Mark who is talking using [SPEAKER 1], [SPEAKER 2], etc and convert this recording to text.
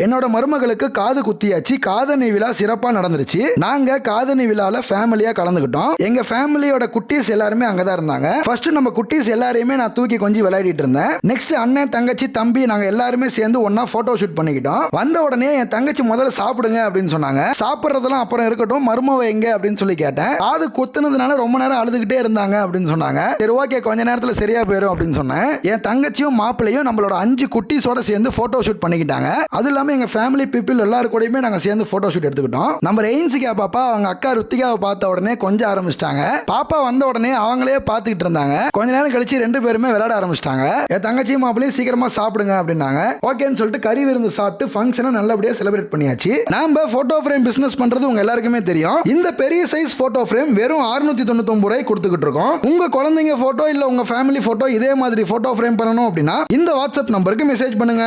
[SPEAKER 1] என்னோட மருமகளுக்கு காது குத்தியாச்சு காதணி விழா சிறப்பா நடந்துருச்சு. நாங்க காதணி விழால ஃபேமிலியா கலந்துக்கிட்டோம். எங்க ஃபேமிலியோட குட்டீஸ் எல்லாருமே அங்கதான் இருந்தாங்க. ஃபர்ஸ்ட் நம்ம குட்டீஸ் எல்லாரையுமே நான் தூக்கி கொஞ்சம் விளையாடிட்டு இருந்தேன். நெக்ஸ்ட் அண்ணன் தங்கச்சி தம்பி நாங்க எல்லாருமே சேர்ந்து ஒன்னா போட்டோ ஷூட் பண்ணிக்கிட்டோம். வந்த உடனே என் தங்கச்சி முதல்ல சாப்பிடுங்க அப்படின்னு சொன்னாங்க. சாப்பிட்றதெல்லாம் அப்புறம் இருக்கட்டும் மருமவ எங்க அப்படின்னு சொல்லி கேட்டேன். காது குத்துனதுனால ரொம்ப நேரம் அழுதுகிட்டே இருந்தாங்க அப்படின்னு சொன்னாங்க. சரி ஓகே கொஞ்ச நேரத்துல சரியா போயிடும் அப்படின்னு சொன்னேன். என் தங்கச்சியும் மாப்பிள்ளையும் நம்மளோட அஞ்சு குட்டீஸோட சேர்ந்து போட்டோ ஷூட் பண்ணிக்கிட்டாங்க. அது இல்லாம எங்க ஃபேமிலி பீப்புள் எல்லாரும் கூடயுமே நாங்க சேர்ந்து போட்டோ ஷூட் எடுத்துக்கிட்டோம். நம்ம ரெயின்சிகா பாப்பா அவங்க அக்கா ருத்திகாவை பார்த்த உடனே கொஞ்சம் ஆரம்பிச்சிட்டாங்க. பாப்பா வந்த உடனே அவங்களே பார்த்துக்கிட்டு இருந்தாங்க. கொஞ்ச நேரம் கழிச்சு ரெண்டு பேருமே விளையாட ஆரம்பிச்சிட்டாங்க. என் தங்கச்சி மாப்பிள்ளையும் சீக்கிரமா சாப்பிடுங்க அப்படின்னாங்க. ஓகேன்னு சொல்லிட்டு கறி விருந்து சாப்பிட்டு ஃபங்க்ஷனை நல்லபடியா செலிப்ரேட் பண்ணியாச்சு. நாம போட்டோ ஃப்ரேம் பிசினஸ் பண்றது உங்க எல்லாருக்குமே தெரியும். இந்த பெரிய சைஸ் போட்டோ ஃப்ரேம் வெறும் 699 தொண்ணூத்தொம்பது ரூபாய் கொடுத்துக்கிட்டு இருக்கோம். உங்க குழந்தைங்க போட்டோ இல்ல உங்க ஃபேமிலி போட்டோ இதே மாதிரி போட்டோ ஃப்ரேம் பண்ணணும் அப்படின்னா இந்த வாட்ஸ்அப் நம்பருக்கு மெசேஜ் பண்ணுங்க.